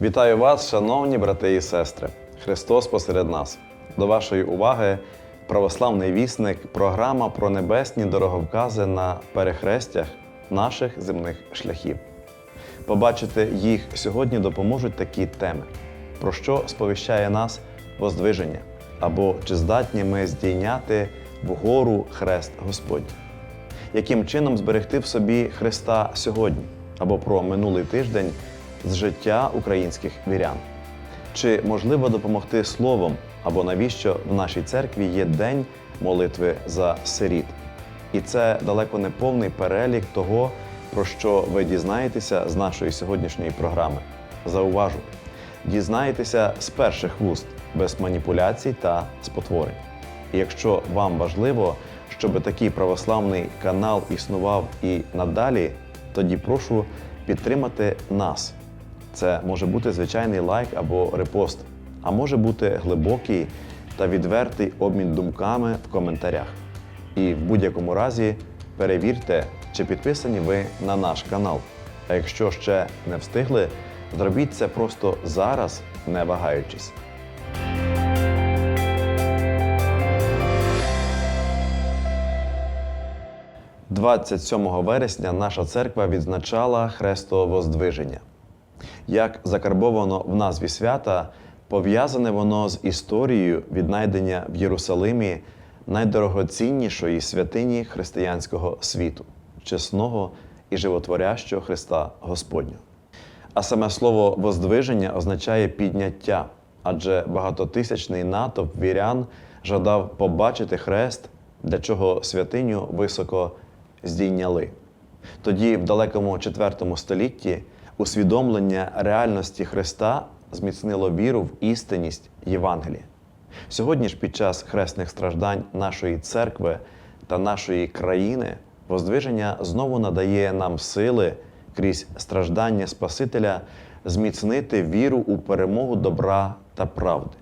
Вітаю вас, шановні брати і сестри. Христос посеред нас. До вашої уваги православний вісник, програма про небесні дороговкази на перехрестях наших земних шляхів. Побачити їх сьогодні допоможуть такі теми, про що сповіщає нас воздвиження, або чи здатні ми здійняти вгору хрест Господній яким чином зберегти в собі Христа сьогодні або про минулий тиждень з життя українських вірян. Чи можливо допомогти словом, або навіщо в нашій церкві є день молитви за сиріт? І це далеко не повний перелік того, про що ви дізнаєтеся з нашої сьогоднішньої програми. Зауважу, дізнаєтеся з перших вуст, без маніпуляцій та спотворень. І якщо вам важливо, щоб такий православний канал існував і надалі, тоді прошу підтримати нас. Це може бути звичайний лайк або репост, а може бути глибокий та відвертий обмін думками в коментарях. І в будь-якому разі перевірте, чи підписані ви на наш канал. А якщо ще не встигли, зробіть це просто зараз, не вагаючись. 27 вересня наша церква відзначала Хрестовоздвиження. Як закарбовано в назві свята, пов'язане воно з історією віднайдення в Єрусалимі найдорогоціннішої святині християнського світу чесного і животворящого Христа Господнього. А саме слово воздвиження означає підняття, адже багатотисячний натовп вірян жадав побачити хрест, для чого святиню високо здійняли. Тоді, в далекому IV столітті, усвідомлення реальності Христа зміцнило віру в істинність Євангелія. Сьогодні ж, під час хресних страждань нашої церкви та нашої країни, воздвиження знову надає нам сили крізь страждання Спасителя зміцнити віру у перемогу добра та правди.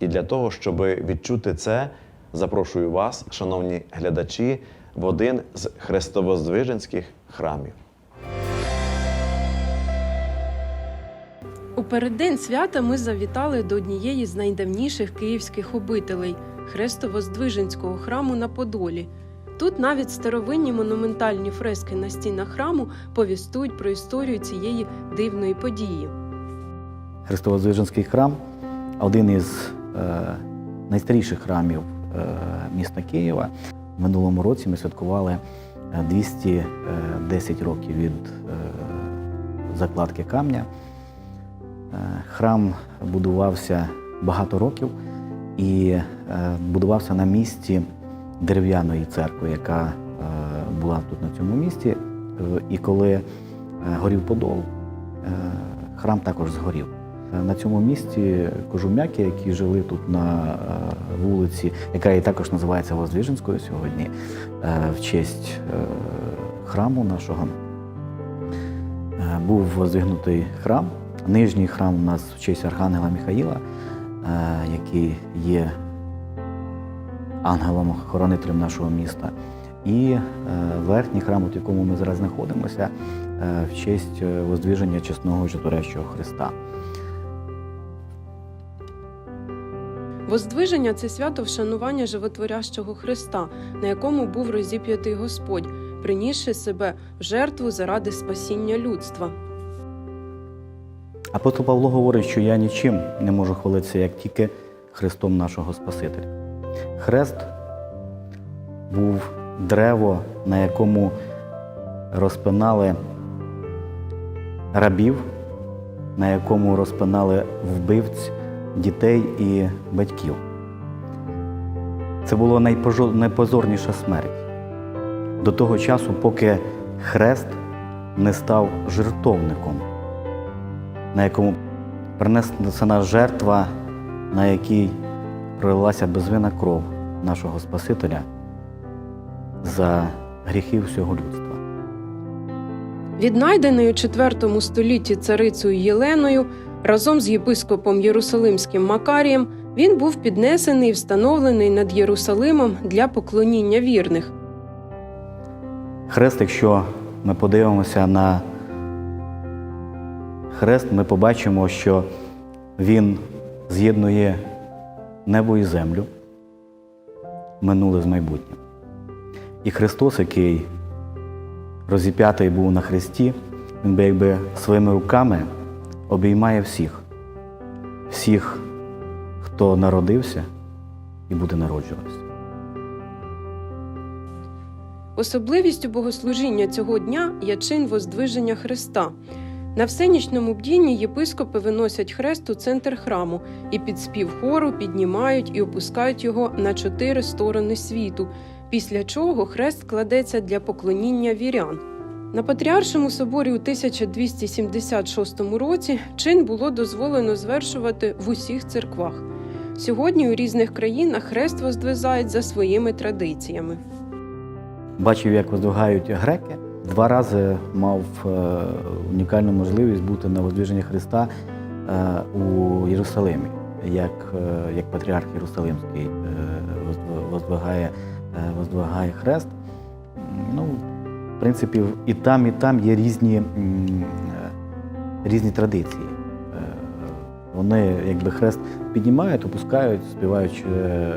І для того, щоб відчути це, запрошую вас, шановні глядачі, в один з хрестовоздвиженських храмів. У переддень свята ми завітали до однієї з найдавніших київських обителей Хрестово-Здвиженського храму на Подолі. Тут навіть старовинні монументальні фрески на стінах храму повістують про історію цієї дивної події. Христово-Звиженський храм один із е, найстаріших храмів е, міста Києва. В минулому році ми святкували е, 210 років від е, закладки камня. Е, Храм будувався багато років і е, будувався на місці дерев'яної церкви, яка е, була тут на цьому місці. І коли горів Подол, храм також згорів. На цьому місці кожум'яки, які жили тут на вулиці, яка і також називається Воздвиженською сьогодні, в честь храму нашого, був воздвигнутий храм. Нижній храм у нас в честь Архангела Михаїла, е, який є ангелом-хоронителем нашого міста. І е, верхній храм, у якому ми зараз знаходимося, е, в честь воздвиження чесного і житорящого Христа. Воздвиження це свято вшанування животворящого Христа, на якому був розіп'ятий Господь, принісши себе в жертву заради спасіння людства. Апостол Павло говорить, що я нічим не можу хвалитися, як тільки Христом нашого Спасителя. Хрест був древо, на якому розпинали рабів, на якому розпинали вбивць дітей і батьків. Це була найпозорніша смерть до того часу, поки хрест не став жертовником, на якому принесена жертва, на якій пролилася безвинна кров нашого Спасителя за гріхи всього людства. Віднайдений у IV столітті царицею Єленою разом з єпископом Єрусалимським Макарієм, він був піднесений і встановлений над Єрусалимом для поклоніння вірних. Хрест, якщо ми подивимося на хрест, ми побачимо, що він з'єднує небо і землю, минуле з майбутнім. І Христос, який розіп'ятий був на хресті, він би якби своїми руками обіймає всіх, всіх, хто народився і буде народжуватися. Особливістю богослужіння цього дня є чин воздвиження Христа. На всенічному бдінні єпископи виносять хрест у центр храму і під спів хору піднімають і опускають його на чотири сторони світу, після чого хрест кладеться для поклоніння вірян. На Патріаршому соборі у 1276 році чин було дозволено звершувати в усіх церквах. Сьогодні у різних країнах хрест воздвизають за своїми традиціями. Бачив, як воздвигають греки. Два рази мав е, унікальну можливість бути на воздвиженні Христа е, у Єрусалимі, як, е, як патріарх Єрусалимський воздвигає, воздвигає хрест. Ну, в принципі, і там, і там є різні, різні традиції. Вони якби хрест піднімають, опускають, співаючи е,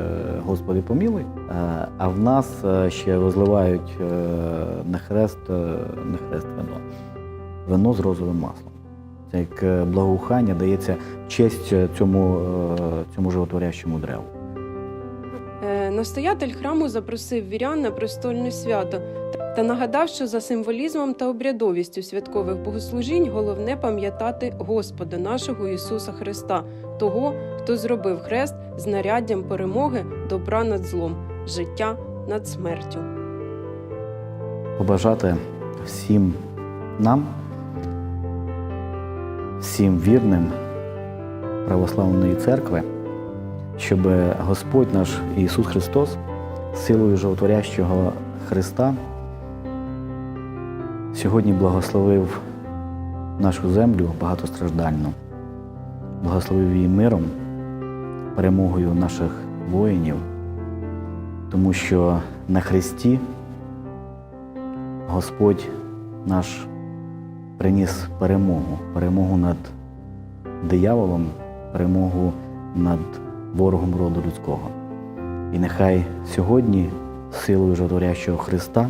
Господи помілуй. Е, А в нас е, ще розливають на хрест, на хрест вино. Вино з розовим маслом. Це як благоухання дається честь цьому, цьому животворящому древу. Е, Настоятель храму запросив вірян на престольне свято та нагадав, що за символізмом та обрядовістю святкових богослужінь головне пам'ятати Господа нашого Ісуса Христа, того, хто зробив хрест знаряддям перемоги добра над злом, життя над смертю. побажати всім нам, всім вірним православної церкви, щоб Господь наш Ісус Христос силою животворящого Христа сьогодні благословив нашу землю багатостраждальну, благословив її миром, перемогою наших воїнів, тому що на Христі Господь наш приніс перемогу, перемогу над дияволом, перемогу над ворогом роду людського. І нехай сьогодні, силою жотворящого Христа,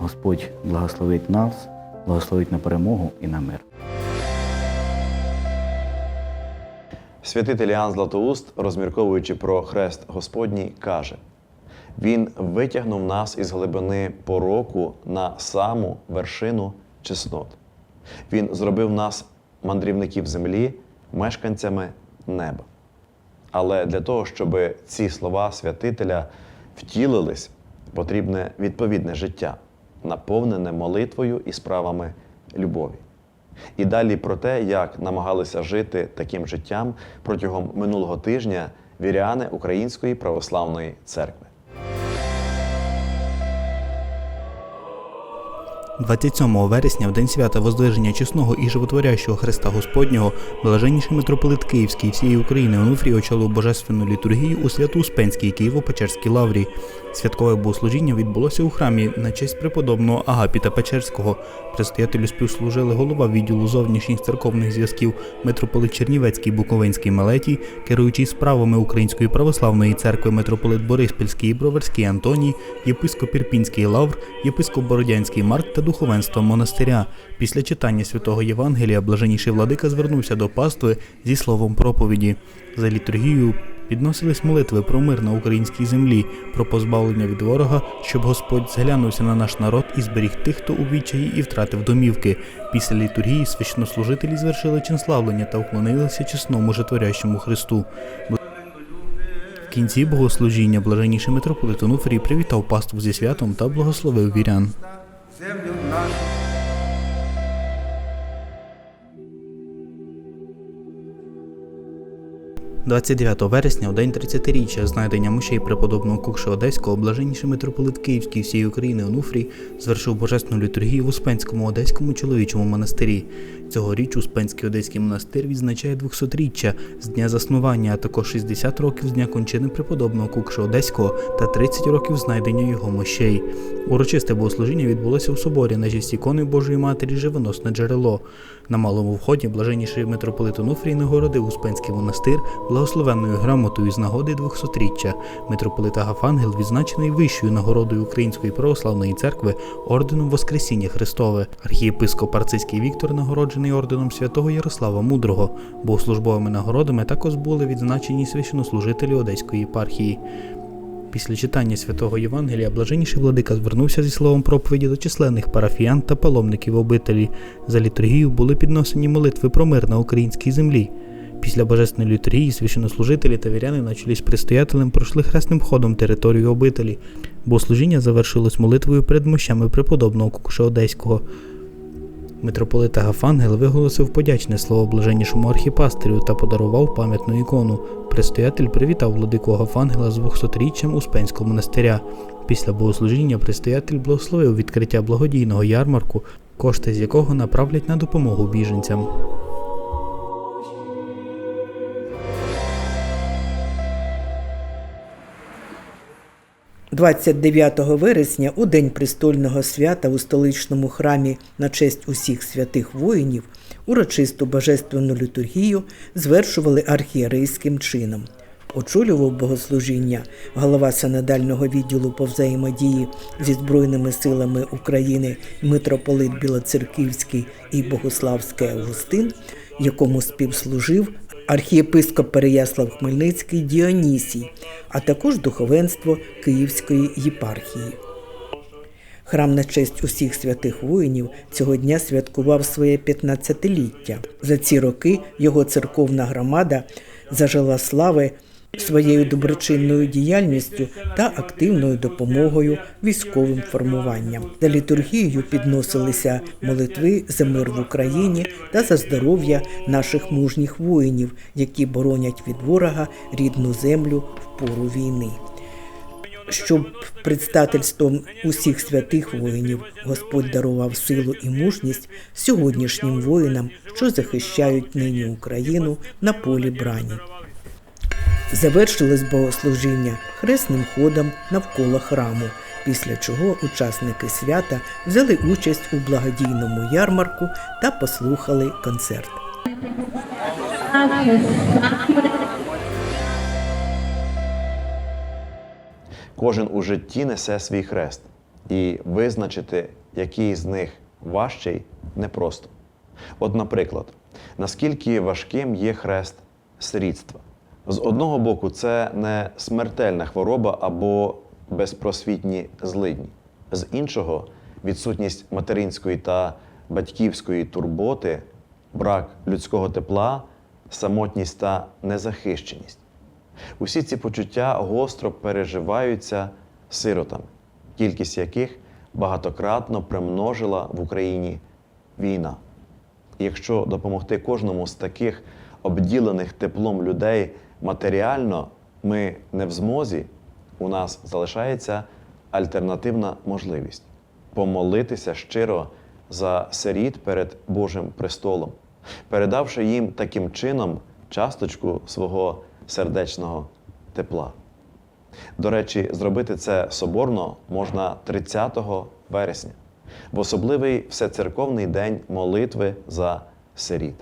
Господь благословить нас, благословить на перемогу і на мир. Святитель Іоанн Златоуст, розмірковуючи про хрест Господній, каже: Він витягнув нас із глибини пороку на саму вершину чеснот. Він зробив нас, мандрівників землі, мешканцями неба. Але для того, щоб ці слова святителя втілились, потрібне відповідне життя, наповнене молитвою і справами любові. І далі про те, як намагалися жити таким життям протягом минулого тижня віряни Української православної церкви. 27 вересня, в день свята Воздвиження чесного і животворящого Христа Господнього, блаженніший митрополит Київський і всієї України Онуфрій очолив божественну літургію у Свято-Успенській Києво-Печерській лаврі. Святкове богослужіння відбулося у храмі на честь преподобного Агапіта Печерського. Предстоятелю співслужили голова відділу зовнішніх церковних зв'язків митрополит Чернівецький Буковинський Мелетій, керуючий справами Української православної церкви митрополит Бориспільський і Броварський Антоній, єпископ Ірпінський Лавр, єпископ Бородянський Марк та духовенство монастиря. Після читання святого Євангелія блаженніший владика звернувся до пастви зі словом проповіді. За літургією підносились молитви про мир на українській землі, про позбавлення від ворога, щоб Господь зглянувся на наш народ і зберіг тих, хто у відчаї і втратив домівки. Після літургії священнослужителі звершили чинславлення та вклонилися чесному житворящому Христу. В кінці богослужіння блаженніший митрополит Онуфрій привітав паству зі святом та благословив вірян. Землю нашу. 29 вересня, у день 30-річчя знайдення мощей преподобного Кукша Одеського, блаженніший митрополит Київський всієї України Онуфрій звершив божественну літургію в Успенському Одеському чоловічому монастирі. Цьогоріч Успенський Одеський монастир відзначає 200-річчя з дня заснування, а також 60 років з дня кончини преподобного Кукша Одеського та 30 років знайдення його мощей. Урочисте богослужіння відбулося у соборі на честь ікони Божої Матері Живоносне джерело. На малому вході блаженніший митрополит Онуфрій нагородив Успенський монастир благословенною грамотою з нагоди 200-річчя. Митрополит Агафангел відзначений вищою нагородою Української православної церкви орденом Воскресіння Христове. Архієпископ Арцизький Віктор нагороджений орденом святого Ярослава Мудрого. Богослужбовими нагородами також були відзначені священнослужителі Одеської єпархії. Після читання святого Євангелія блаженніший владика звернувся зі словом проповіді до численних парафіян та паломників обителі. За літургію були підносені молитви про мир на українській землі. Після божественної літургії священнослужителі та віряни на чолі з предстоятелем пройшли хресним ходом територію обителі. Богослужіння завершилось молитвою перед мощами преподобного Кукуша Одеського. Митрополит Агафангел виголосив подячне слово блаженнішому архіпастирю та подарував пам'ятну ікону. Предстоятель привітав владику Агафангела з 200-річчям Успенського монастиря. Після богослужіння предстоятель благословив відкриття благодійного ярмарку, кошти з якого направлять на допомогу біженцям. – 29 вересня, у день престольного свята у столичному храмі на честь усіх святих воїнів, урочисту божественну літургію звершували архієрейським чином. Очолював богослужіння голова санадального відділу по взаємодії зі Збройними силами України митрополит Білоцерківський і Богославський Августин, якому співслужив архієпископ Переяслав Хмельницький Діонісій, а також духовенство Київської єпархії. Храм на честь усіх святих воїнів цього дня святкував своє 15-ліття. За ці роки його церковна громада зажила слави своєю доброчинною діяльністю та активною допомогою військовим формуванням. За літургією підносилися молитви за мир в Україні та за здоров'я наших мужніх воїнів, які боронять від ворога рідну землю в пору війни щоб предстательством усіх святих воїнів Господь дарував силу і мужність сьогоднішнім воїнам, що захищають нині Україну на полі брані. Завершилось богослужіння хресним ходом навколо храму, після чого учасники свята взяли участь у благодійному ярмарку та послухали концерт. Кожен у житті несе свій хрест, і визначити, який з них важчий, непросто. От, наприклад, наскільки важким є хрест сирітства. З одного боку, це не смертельна хвороба або безпросвітні злидні. З іншого, відсутність материнської та батьківської турботи, брак людського тепла, самотність та незахищеність. Усі ці почуття гостро переживаються сиротами, кількість яких багатократно примножила в Україні війна. Якщо допомогти кожному з таких обділених теплом людей матеріально, ми не в змозі, у нас залишається альтернативна можливість помолитися щиро за сиріт перед Божим престолом, передавши їм таким чином часточку свого сердечного тепла. До речі, зробити це соборно можна 30 вересня, в особливий всецерковний день молитви за сиріт.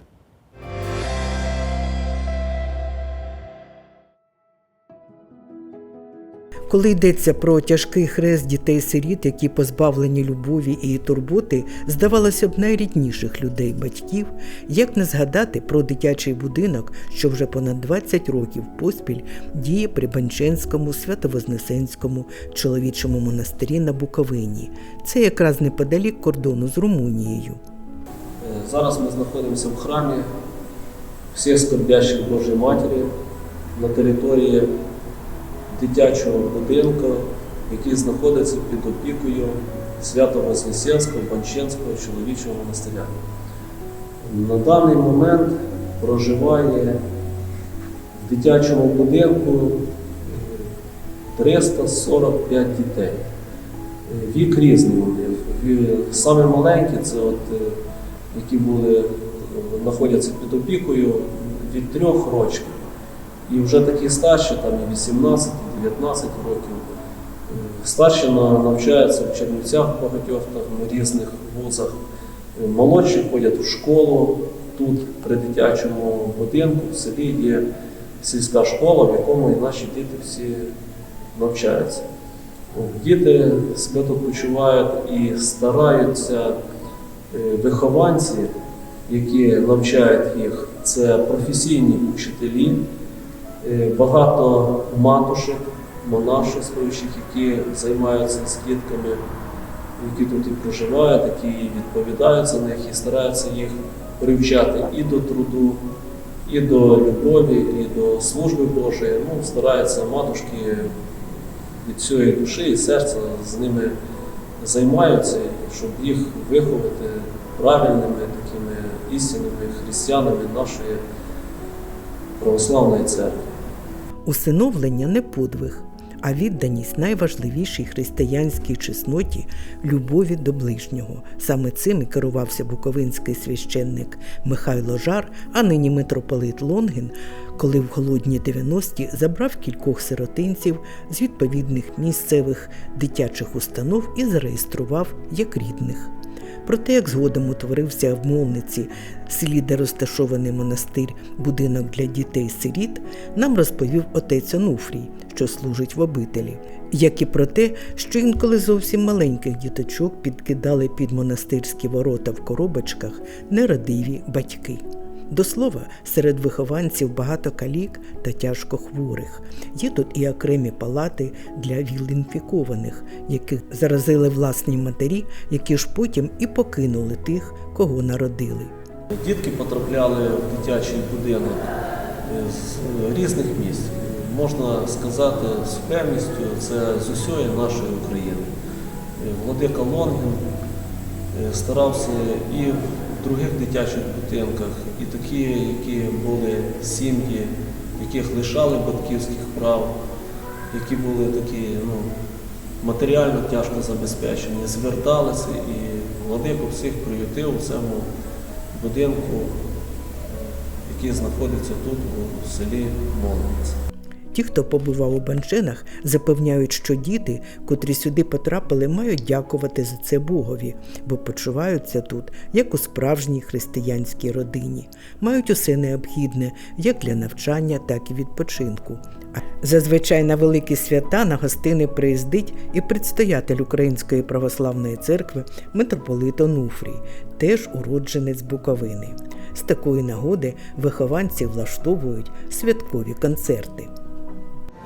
Коли йдеться про тяжкий хрест дітей-сиріт, які позбавлені любові і турботи, здавалося б, найрідніших людей батьків, як не згадати про дитячий будинок, що вже понад 20 років поспіль діє при Банченському Свято-Вознесенському чоловічому монастирі на Буковині. Це якраз неподалік кордону з Румунією. Зараз ми знаходимося в храмі всіх скорбящих Божої Матері на території дитячого будинку, який знаходиться під опікою Свято-Вознесенського Банченського чоловічого монастиря. На даний момент проживає В дитячому будинку е, 345 дітей. Вік різний Саме маленькі це от, е, які були, е, знаходяться під опікою від трьох років. І вже такі старші, там і 18, і 19 років. Е, Старші на- навчаються в Чернівцях в багатьох там, різних вузах. Е, Молодші ходять у школу. Тут при дитячому будинку в селі є сільська школа, в якому і наші діти всі навчаються. Діти себе тут почувають і стараються е, вихованці, які навчають їх, це професійні учителі, багато матушек, монашествуючих, які займаються з дітками, які тут і проживають, які відповідають за них і стараються їх привчати і до труду, і до любові, і до служби Божої. Ну, стараються матушки від цієї душі і серця з ними займаються, щоб їх виховати правильними такими істинними християнами нашої православної церкви. Усиновлення не подвиг, а відданість найважливішій християнській чесноті любові до ближнього. Саме цим і керувався буковинський священник Михайло Жар, а нині митрополит Лонгін, коли в голодні 90-ті забрав кількох сиротинців з відповідних місцевих дитячих установ і зареєстрував як рідних. Про те, як згодом утворився в Молниці, селі, де розташований монастир, будинок для дітей-сиріт, нам розповів отець Онуфрій, що служить в обителі, як і про те, що інколи зовсім маленьких діточок підкидали під монастирські ворота в коробочках нерадиві батьки. До слова, серед вихованців багато калік та тяжко хворих. Є тут і окремі палати для віл-інфікованих, яких заразили власні матері, які ж потім і покинули тих, кого народили. Дітки потрапляли в дитячий будинок е, з різних місць. Можна сказати з певністю, це з усієї нашої України. Е, Владика Лонгін е, старався і других дитячих будинках, і такі, які були сім'ї, яких лишали батьківських прав, які були такі ну, матеріально тяжко забезпечені, зверталися і владику всіх приютив у цьому будинку, який знаходиться тут, у селі Молодець. Ті, хто побував у Банчинах, запевняють, що діти, котрі сюди потрапили, мають дякувати за це Богові, бо почуваються тут, як у справжній християнській родині, мають усе необхідне як для навчання, так і відпочинку. Зазвичай на великі свята на гостини приїздить і предстоятель Української православної церкви митрополит Онуфрій, теж уродженець Буковини. З такої нагоди вихованці влаштовують святкові концерти.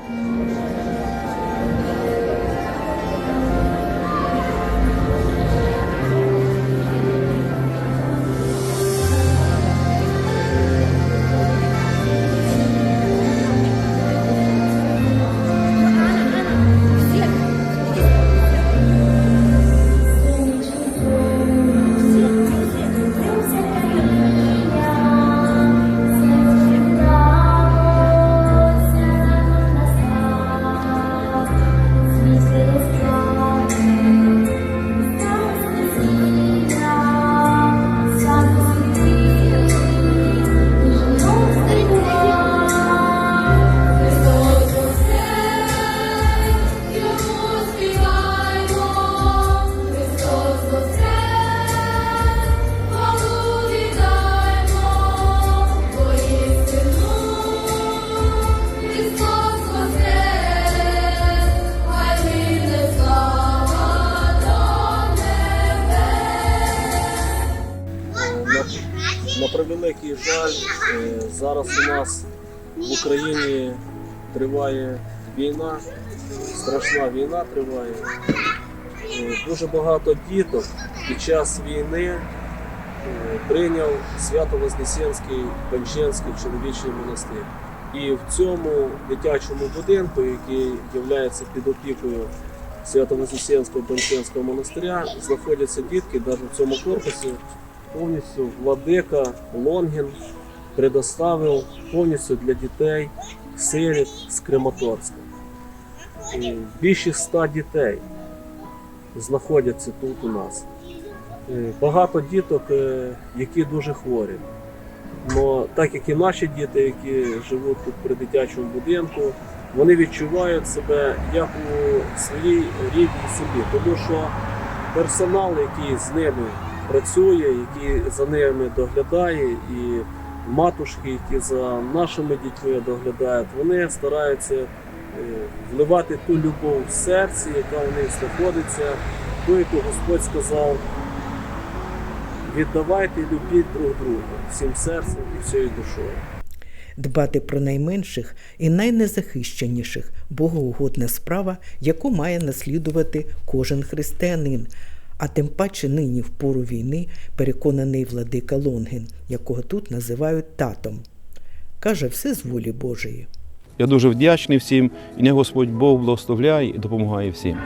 На, триває війна, страшна війна триває. Е, Дуже багато діток під час війни е, прийняв Свято-Вознесенський Панченський чоловічий монастир. І в цьому дитячому будинку, який є під опікою Свято-Вознесенського Панченського монастиря, знаходяться дітки, навіть в цьому корпусі повністю владика Лонгін предоставив повністю для дітей сиріт з Крематорська. І Більше ста дітей знаходяться тут у нас. Е, Багато діток, е, які дуже хворі. Но так як і наші діти, які живуть тут при дитячому будинку, вони відчувають себе як у своїй рідній селі, тому що персонал, який з ними працює, який за ними доглядає, і матушки, які за нашими дітьми доглядають, вони стараються е, вливати ту любов в серці, яка в них знаходиться, ту, яку Господь сказав, віддавайте любіть друг друга всім серцем і всією душою. Дбати про найменших і найнезахищеніших богоугодна справа, яку має наслідувати кожен християнин. А тим паче нині в пору війни переконаний владика Лонгін, якого тут називають татом. Каже, все з волі Божої. Я дуже вдячний всім, і не Господь Бог благословляє і допомагає всім.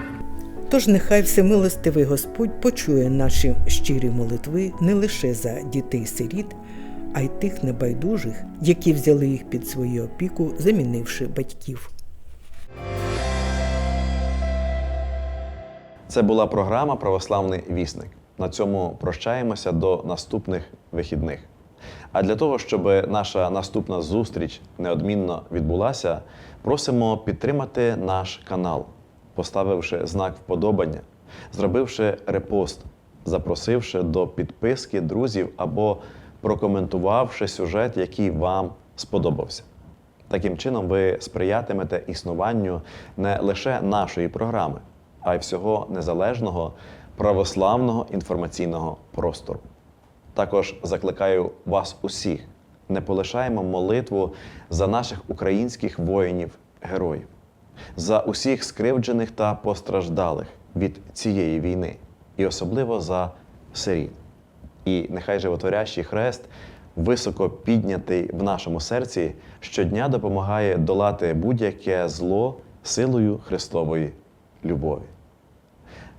Тож нехай всемилостивий Господь почує наші щирі молитви не лише за дітей-сиріт, а й тих небайдужих, які взяли їх під свою опіку, замінивши батьків. Це була програма Православний вісник. На цьому прощаємося до наступних вихідних. А для того, щоб наша наступна зустріч неодмінно відбулася, просимо підтримати наш канал, поставивши знак вподобання, зробивши репост, запросивши до підписки друзів або прокоментувавши сюжет, який вам сподобався. Таким чином, ви сприятимете існуванню не лише нашої програми, а й всього незалежного православного інформаційного простору. Також закликаю вас усіх, не полишаємо молитву за наших українських воїнів-героїв, за усіх скривджених та постраждалих від цієї війни, і особливо за сиріт. І нехай животворящий хрест, високо піднятий в нашому серці, щодня допомагає долати будь-яке зло силою Христової любові.